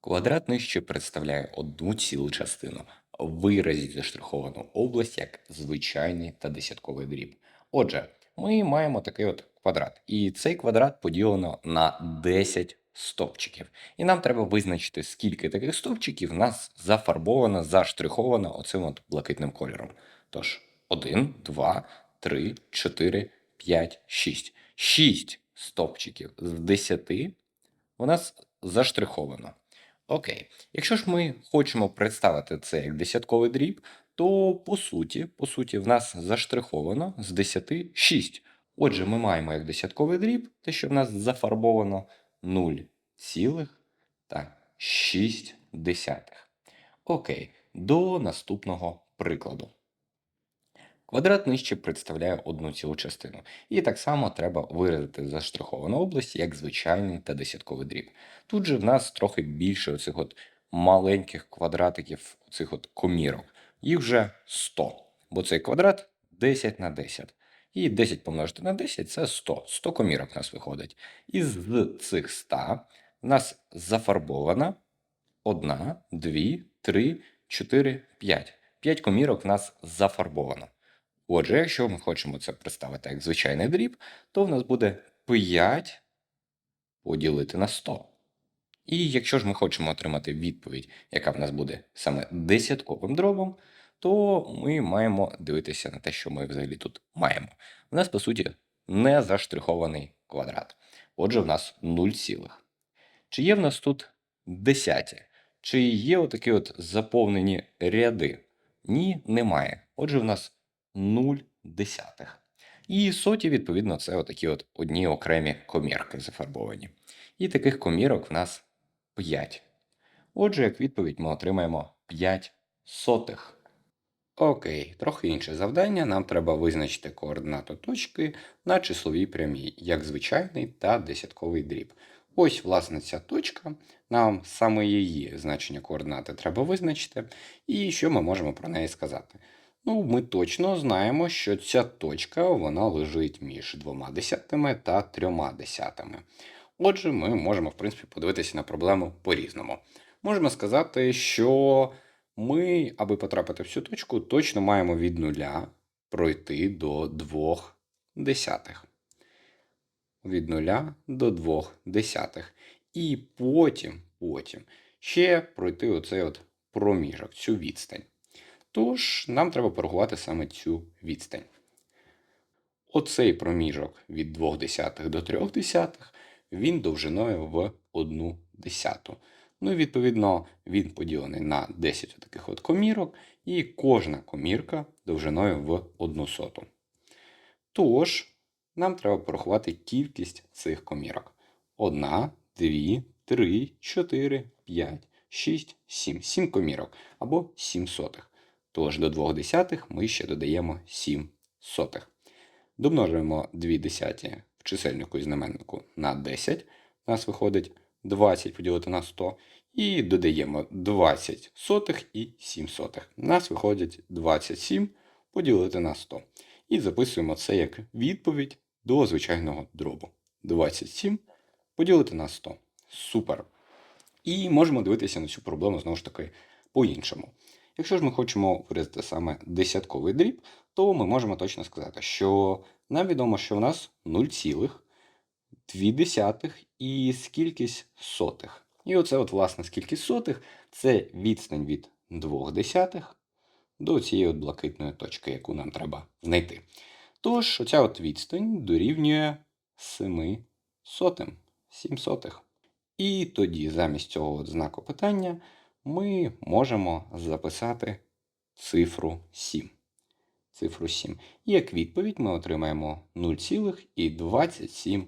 Квадрат нижче представляє одну цілу частину. Виразіть заштриховану область як звичайний та десятковий дріб. Отже, ми маємо такий от квадрат, і цей квадрат поділено на 10 стовпчиків. І нам треба визначити, скільки таких стовпчиків нас зафарбовано, заштриховано оцим от блакитним кольором. Тож, 1, 2, 3, 4, 5, 6. 6 стовпчиків з 10 у нас заштриховано. Окей. Якщо ж ми хочемо представити це як десятковий дріб, то по суті, по суті, в нас заштриховано з 10 6. Отже, ми маємо як десятковий дріб, те, що в нас зафарбовано 0,6. Окей, до наступного прикладу. Квадрат нижче представляє одну цілу частину. І так само треба виразити заштриховану область як звичайний та десятковий дріб. Тут же в нас трохи більше оцих от маленьких квадратиків, цих от комірок. Їх вже 100, бо цей квадрат 10 на 10. І 10 помножити на 10 це 100. 100 комірок у нас виходить. І з цих 100 в нас зафарбована 1, 2, 3, 4, 5. 5 комірок в нас зафарбовано. Отже, якщо ми хочемо це представити як звичайний дріб, то в нас буде 5 поділити на 100. І якщо ж ми хочемо отримати відповідь, яка в нас буде саме десятковим дробом, то ми маємо дивитися на те, що ми взагалі тут маємо. У нас, по суті, не заштрихований квадрат. Отже, в нас 0 цілих. Чи є в нас тут десяті? Чи є отакі от заповнені ряди? Ні, немає. Отже, в нас 0. І соті, відповідно, це отакі от одні окремі комірки зафарбовані. І таких комірок в нас 5. Отже, як відповідь ми отримаємо 5 сотих. Окей, трохи інше завдання. Нам треба визначити координату точки на числовій прямій, як звичайний та десятковий дріб. Ось, власне, ця точка. Нам саме її значення координати треба визначити. І що ми можемо про неї сказати? Ну, ми точно знаємо, що ця точка вона лежить між двома десятими та трьома десятими. Отже, ми можемо, в принципі, подивитися на проблему по-різному. Можемо сказати, що ми, аби потрапити в цю точку, точно маємо від нуля пройти до двох десятих. Від нуля до двох десятих. І потім, потім ще пройти оцей от проміжок, цю відстань. Тож нам треба порахувати саме цю відстань. Оцей проміжок від 2 десятих до 3 десятих, він довжиною в 1 десяту. Ну і відповідно він поділений на 10 таких от комірок, і кожна комірка довжиною в 1 соту. Тож, нам треба порахувати кількість цих комірок. 1, 2, 3, 4, 5, 6, 7. 7 комірок або 7 сотих. Тож до 2 десятих ми ще додаємо 7 сотих. Домножуємо 2 десяті в чисельнику і знаменнику на 10. У нас виходить 20 поділити на 100. І додаємо 20 сотих і 7 сотих. У нас виходить 27 поділити на 100. І записуємо це як відповідь до звичайного дробу. 27 поділити на 100. Супер. І можемо дивитися на цю проблему знову ж таки по-іншому. Якщо ж ми хочемо виразити саме десятковий дріб, то ми можемо точно сказати, що нам відомо, що в нас 0,2 і скількись сотих. І оце, от, власне, скількись сотих це відстань від 2 десятих до цієї от блакитної точки, яку нам треба знайти. Тож, оця от відстань дорівнює 7 сотим, 7 сотих. І тоді замість цього от знаку питання ми можемо записати цифру 7. Цифру 7. І як відповідь ми отримаємо 0,27.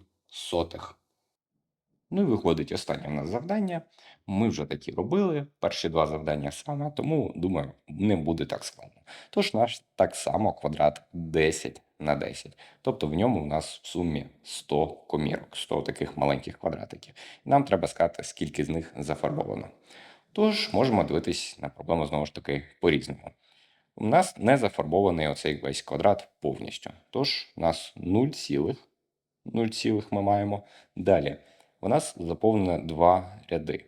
Ну і виходить останнє в нас завдання. Ми вже такі робили. Перші два завдання саме, тому, думаю, не буде так складно. Тож наш так само квадрат 10 на 10. Тобто в ньому в нас в сумі 100 комірок, 100 таких маленьких квадратиків. Нам треба сказати, скільки з них зафарбовано. Тож можемо дивитись на проблему знову ж таки по-різному. У нас не зафарбований оцей весь квадрат повністю. Тож у нас 0 цілих, 0 цілих ми маємо. Далі у нас заповнено два ряди.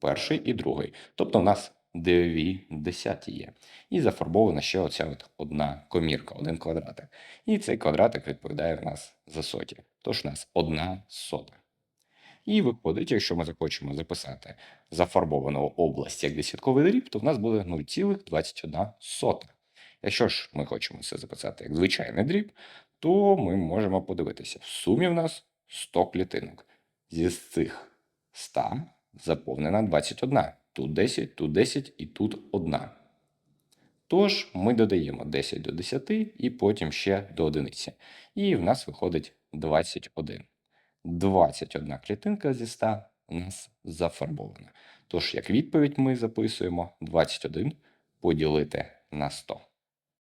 перший і другий. Тобто в нас дві десяті є. І зафарбована ще оця от одна комірка, один квадратик. І цей квадратик відповідає в нас за соті. Тож у нас одна сота. І виходить, якщо ми захочемо записати зафарбовану область як десятковий дріб, то в нас буде 0,21. Якщо ж ми хочемо це записати як звичайний дріб, то ми можемо подивитися. В сумі в нас 100 клітинок. Зі цих 100 заповнена 21. Тут 10, тут 10 і тут 1. Тож ми додаємо 10 до 10 і потім ще до одиниці. І в нас виходить 21. 21 клітинка зі 100 у нас зафарбована. Тож, як відповідь, ми записуємо 21 поділити на 100.